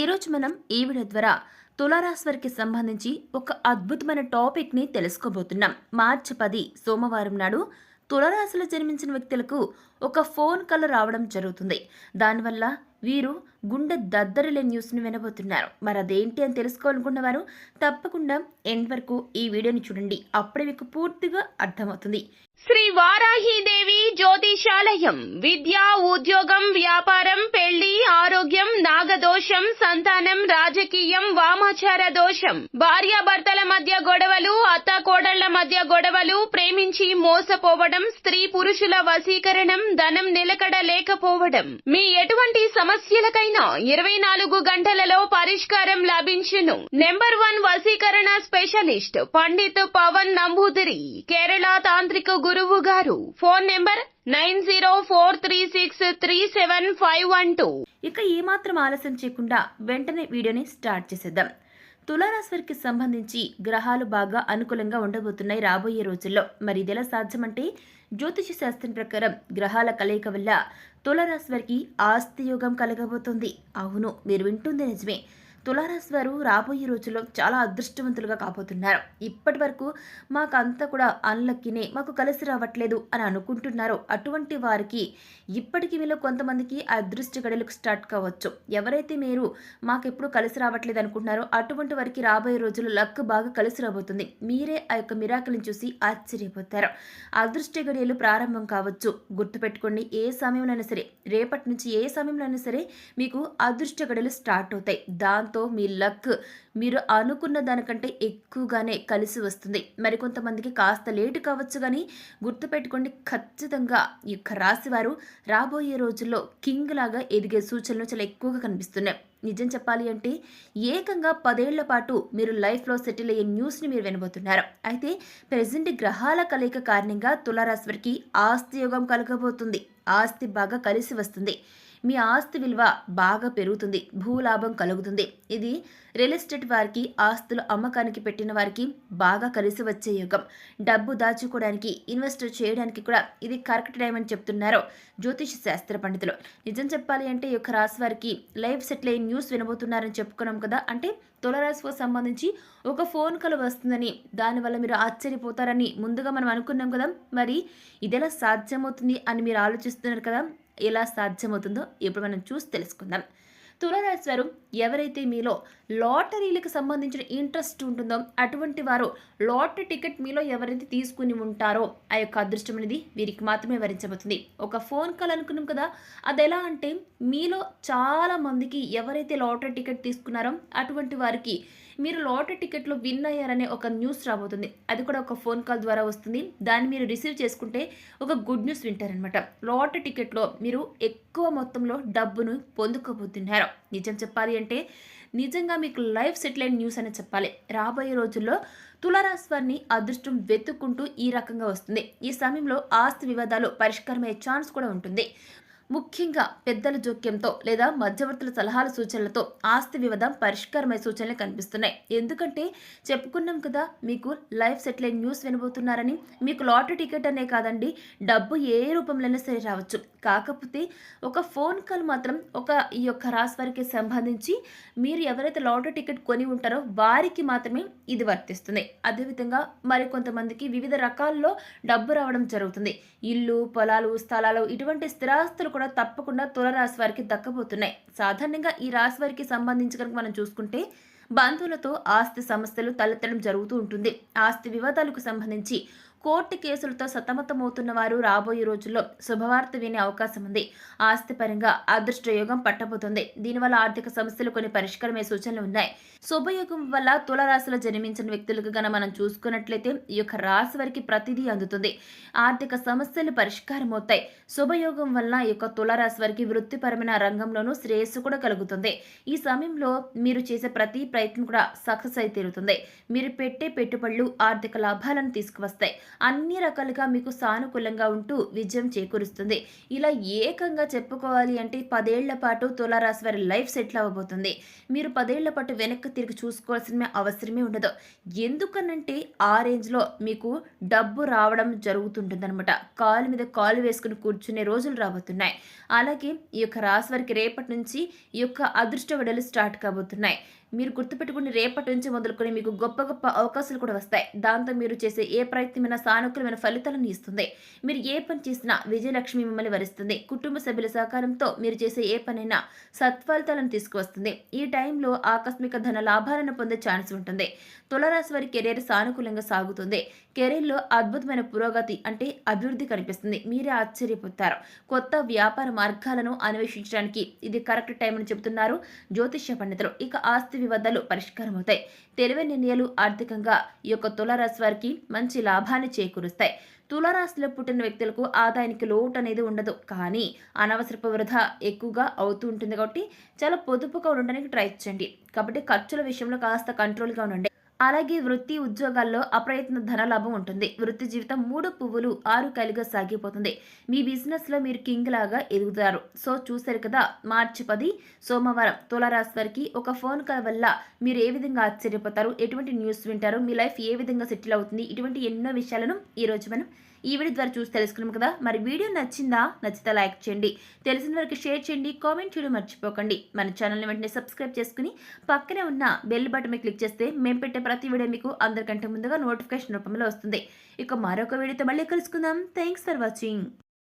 ఈరోజు మనం ఈ వీడియో ద్వారా తులారాశి వారికి సంబంధించి ఒక అద్భుతమైన టాపిక్ని తెలుసుకోబోతున్నాం. మార్చి పది సోమవారం నాడు తులరాశిలో జన్మించిన వ్యక్తులకు ఒక ఫోన్ కాల్ రావడం జరుగుతుంది. దానివల్ల వీరు గుండె దద్దరిలే న్యూస్ని వినబోతున్నారు. మరి అదేంటి అని తెలుసుకోవాలనుకున్న వారు తప్పకుండా ఎండ్ వరకు ఈ వీడియోని చూడండి. అప్పుడే మీకు పూర్తిగా అర్థమవుతుంది. శ్రీ వారాహీదేవి జ్యోతిషాలయం విద్య ఉద్యోగం వ్యాపారం పెళ్ళి ఆరోగ్యం నాగదోషం సంతానం రాజకీయం వామాచార దోషం. భార్యాభర్తల మధ్య గొడవలు అత్త కోడళ్ళ మధ్య గొడవలు ప్రేమించి మోసపోవడం స్త్రీ పురుషుల వశీకరణం ధనం నిలకడ లేకపోవడం. మీ ఎటువంటి సమస్యలకైనా ఇరవై నాలుగు గంటలలో పరిష్కారం లభించును. Number one specialist Pandit Pavan Namboodiri Kerala తాంత్రిక గురువు గారు. Phone number nine zero four three six three seven five one two. ఇక ఏమాత్రం ఆలస్యం చేయకుండా వెంటనే వీడియోని స్టార్ట్ చేసేద్దాం. తులారాశి వారికి సంబంధించి గ్రహాలు బాగా అనుకూలంగా ఉండబోతున్నాయి రాబోయే రోజుల్లో. మరి ఇది ఎలా సాధ్యమంటే జ్యోతిష శాస్త్రం ప్రకారం గ్రహాల కలయిక వల్ల తులారాశి వారికి ఆస్తి యోగం కలగబోతుంది. అవును మీరు వింటుంది నిజమే. తులారాశి వారు రాబోయే రోజుల్లో చాలా అదృష్టవంతులుగా కాబోతున్నారు. ఇప్పటి వరకు మాకంతా కూడా అన్లక్కినే మాకు కలిసి రావట్లేదు అని అనుకుంటున్నారో. అటువంటి వారికి ఇప్పటికీ మీలో కొంతమందికి అదృష్ట గడలకు స్టార్ట్ కావచ్చు. ఎవరైతే మీరు మాకెప్పుడు కలిసి రావట్లేదు అనుకుంటున్నారో అటువంటి వారికి రాబోయే రోజుల్లో లక్ బాగా కలిసి రాబోతుంది. మీరే ఆ యొక్క మిరాకల్ని చూసి ఆశ్చర్యపోతారు. అదృష్ట గడియలు ప్రారంభం కావచ్చు. గుర్తుపెట్టుకోండి ఏ సమయంలోనైనా సరే రేపటి నుంచి ఏ సమయంలో అయినా సరే మీకు అదృష్ట గడలు స్టార్ట్ అవుతాయి. దాంతో మీ లక్. మీరు అనుకున్న దానికంటే ఎక్కువగానే కలిసి వస్తుంది. మరికొంతమందికి కాస్త లేటు కావచ్చు కానీ గుర్తుపెట్టుకోండి ఖచ్చితంగా ఈ యొక్క రాశివారు రాబోయే రోజుల్లో కింగ్ లాగా ఎదిగే సూచనలు చాలా ఎక్కువగా కనిపిస్తున్నాయి. నిజం చెప్పాలి అంటే ఏకంగా పదేళ్ళ పాటు మీరు లైఫ్లో సెటిల్ అయ్యే న్యూస్ని మీరు వినబోతున్నారు. అయితే ప్రెసెంట్ గ్రహాల కలయిక కారణంగా తులారాశి వారికి ఆస్తి యోగం కలగబోతుంది. ఆస్తి బాగా కలిసి వస్తుంది. మీ ఆస్తి విలువ బాగా పెరుగుతుంది భూలాభం కలుగుతుంది. ఇది రియల్ ఎస్టేట్ వారికి ఆస్తులు అమ్మకానికి పెట్టిన వారికి బాగా కలిసి వచ్చే యుగం. డబ్బు దాచుకోవడానికి ఇన్వెస్ట్ చేయడానికి కూడా ఇది కరెక్ట్ టైం అని చెప్తున్నారు జ్యోతిష శాస్త్ర పండితులు. నిజం చెప్పాలి అంటే ఈ యొక్క రాశి వారికి లైఫ్ సెటిల్ అయ్యి న్యూస్ వినబోతున్నారని చెప్పుకున్నాం కదా అంటే తులరాశికి సంబంధించి ఒక ఫోన్ కాల్ వస్తుందని దానివల్ల మీరు ఆశ్చర్యపోతారని ముందుగా మనం అనుకున్నాం కదా మరి ఇదెలా సాధ్యమవుతుంది అని మీరు ఆలోచిస్తున్నారు కదా ఎలా సాధ్యమవుతుందో ఇప్పుడు మనం చూసి తెలుసుకుందాం. తులారాశి వారు ఎవరైతే మీలో లాటరీలకు సంబంధించిన ఇంట్రెస్ట్ ఉంటుందో అటువంటి వారు లాటరీ టికెట్ మీలో ఎవరైతే తీసుకుని ఉంటారో ఆ యొక్క అదృష్టం అనేది వీరికి మాత్రమే వరించబోతుంది. ఒక ఫోన్ కాల్ అనుకున్నాం కదా అది ఎలా అంటే మీలో చాలా మందికి ఎవరైతే లాటరీ టికెట్ తీసుకున్నారో అటువంటి వారికి మీరు లాటరీ టికెట్లో విన్ అయ్యారనే ఒక న్యూస్ రాబోతుంది. అది కూడా ఒక ఫోన్ కాల్ ద్వారా వస్తుంది. దాన్ని మీరు రిసీవ్ చేసుకుంటే ఒక గుడ్ న్యూస్ వింటారనమాట లాటరీ టికెట్లో మీరు ఎక్కువ మొత్తంలో డబ్బును పొందుకోబోతున్నారు. నిజం చెప్పాలి అంటే నిజంగా మీకు లైఫ్ సెటిల్ అయిన న్యూస్ అని చెప్పాలి. రాబోయే రోజుల్లో తులారాశి వారిని అదృష్టం వెతుక్కుంటూ ఈ రకంగా వస్తుంది. ఈ సమయంలో ఆస్తి వివాదాలు పరిష్కారమయ్యే ఛాన్స్ కూడా ఉంటుంది. ముఖ్యంగా పెద్దల జోక్యంతో లేదా మధ్యవర్తుల సలహాల సూచనలతో ఆస్తి వివాదం పరిష్కారమై సూచనలు కనిపిస్తున్నాయి. ఎందుకంటే చెప్పుకున్నాం కదా మీకు లైఫ్ సెటిల్ అయిన న్యూస్ వినబోతున్నారని. మీకు లాటరీ టికెట్ అనే కాదండి డబ్బు ఏ రూపంలోనే సరే రావచ్చు. కాకపోతే ఒక ఫోన్ కాల్ మాత్రం ఒక ఈ యొక్క రాశి వారికి సంబంధించి మీరు ఎవరైతే లాటరీ టికెట్ కొని ఉంటారో వారికి మాత్రమే ఇది వర్తిస్తుంది. అదేవిధంగా మరికొంతమందికి వివిధ రకాల్లో డబ్బు రావడం జరుగుతుంది. ఇల్లు పొలాలు స్థలాలు ఇటువంటి స్థిరాస్తులు కూడా తప్పకుండా తులరాశి వారికి దక్కబోతున్నాయి. సాధారణంగా ఈ రాశి వారికి సంబంధించి కనుక మనం చూసుకుంటే బంధువులతో ఆస్తి సమస్యలు తలెత్తడం జరుగుతూ ఉంటుంది. ఆస్తి వివాదాలకు సంబంధించి కోర్టు కేసులతో సతమతమవుతున్న వారు రాబోయే రోజుల్లో శుభవార్త వినే అవకాశం ఉంది ఆస్తి పరంగా పట్టబోతుంది. దీనివల్ల ఆర్థిక సమస్యలు కొన్ని పరిష్కారమే సూచనలు ఉన్నాయి. శుభయోగం వల్ల తులరాశిలో జన్మించిన వ్యక్తులకు గన మనం చూసుకున్నట్లయితే ఈ యొక్క రాశి వారికి ప్రతిదీ అందుతుంది. ఆర్థిక సమస్యలు పరిష్కారం అవుతాయి శుభయోగం వల్ల ఈ యొక్క తులరాశి వారికి వృత్తిపరమైన రంగంలోనూ శ్రేయస్సు కూడా కలుగుతుంది. ఈ సమయంలో మీరు చేసే ప్రతి ప్రయత్నం కూడా సక్సెస్ అయి తీరుతుంది. మీరు పెట్టే పెట్టుబడులు ఆర్థిక లాభాలను తీసుకువస్తాయి. అన్ని రకాలుగా మీకు సానుకూలంగా ఉంటూ విజయం చేకూరుస్తుంది. ఇలా ఏకంగా చెప్పుకోవాలి అంటే పదేళ్ళ పాటు తులారాశి వారి లైఫ్ సెటిల్ అవ్వబోతుంది. మీరు పదేళ్ళ పాటు వెనక్కి తిరిగి చూసుకోవాల్సిన అవసరమే ఉండదు. ఎందుకనంటే ఆ రేంజ్లో మీకు డబ్బు రావడం జరుగుతుంటుందన్నమాట. కాలు మీద కాలు వేసుకుని కూర్చునే రోజులు రాబోతున్నాయి. అలాగే ఈ యొక్క రాశి వారికి రేపటి నుంచి ఈ యొక్క అదృష్ట విడలు స్టార్ట్ కాబోతున్నాయి. మీరు గుర్తుపెట్టుకుని రేపటి నుంచి మొదలుకొని మీకు గొప్ప గొప్ప అవకాశాలు కూడా వస్తాయి. దాంతో మీరు చేసే ఏ ప్రయత్నమైన సానుకూలమైన ఫలితాలను ఇస్తుంది. మీరు ఏ పని చేసినా విజయలక్ష్మి మిమ్మల్ని వరిస్తుంది. కుటుంబ సభ్యుల సహకారంతో మీరు చేసే ఏ పనైనా సత్ఫలితాలను తీసుకువస్తుంది. ఈ టైంలో ఆకస్మిక ధన లాభాలను పొందే ఛాన్స్ ఉంటుంది. తులరాశి వారి కెరీర్ సానుకూలంగా సాగుతుంది. కెరీర్లో అద్భుతమైన పురోగతి అంటే అభివృద్ధి కనిపిస్తుంది. మీరే ఆశ్చర్యపోతారు. కొత్త వ్యాపార మార్గాలను అన్వేషించడానికి ఇది కరెక్ట్ టైం అని చెబుతున్నారు జ్యోతిష్య పండితులు. ఇక ఆస్తి వివాదాలు పరిష్కారం అవుతాయి తెలివైన నిర్ణయాలు ఆర్థికంగా ఈ యొక్క తులారాశి వారికి మంచి లాభాన్ని చేకూరుస్తాయి. తులారాశిలో పుట్టిన వ్యక్తులకు ఆదాయానికి లోటు అనేది ఉండదు. కానీ అనవసరపు వృధా ఎక్కువగా అవుతూ ఉంటుంది కాబట్టి చాలా పొదుపుగా ఉండడానికి ట్రై చేయండి. కాబట్టి ఖర్చుల విషయంలో కాస్త కంట్రోల్గా ఉండండి. అలాగే వృత్తి ఉద్యోగాల్లో అప్రయత్న ధనలాభం ఉంటుంది. వృత్తి జీవితం మూడు పువ్వులు ఆరు కలిగా సాగిపోతుంది. మీ బిజినెస్లో మీరు కింగ్ లాగా ఎదుగుతారు. సో చూశారు కదా మార్చి పది సోమవారం తులారాశి వారికి ఒక ఫోన్ కాల్ వల్ల మీరు ఏ విధంగా ఆశ్చర్యపోతారు? ఎటువంటి న్యూస్ వింటారు? మీ లైఫ్ ఏ విధంగా సెటిల్ అవుతుంది? ఇటువంటి ఎన్నో విషయాలను ఈ రోజు మనం ఈ వీడియో ద్వారా చూసి తెలుసుకున్నాం కదా. మరి వీడియో నచ్చిందా? నచ్చితే లైక్ చేయండి. తెలిసిన వరకు షేర్ చేయండి. కామెంట్ చేయడం మర్చిపోకండి. మన ఛానల్ని వెంటనే సబ్స్క్రైబ్ చేసుకుని పక్కనే ఉన్న బెల్ బటన్ క్లిక్ చేస్తే మేము పెట్టే ప్రతి వీడియో మీకు అందరికంటే ముందుగా నోటిఫికేషన్ రూపంలో వస్తుంది. ఇక మరొక వీడియోతో మళ్ళీ కలుసుకుందాం. Thanks for watching.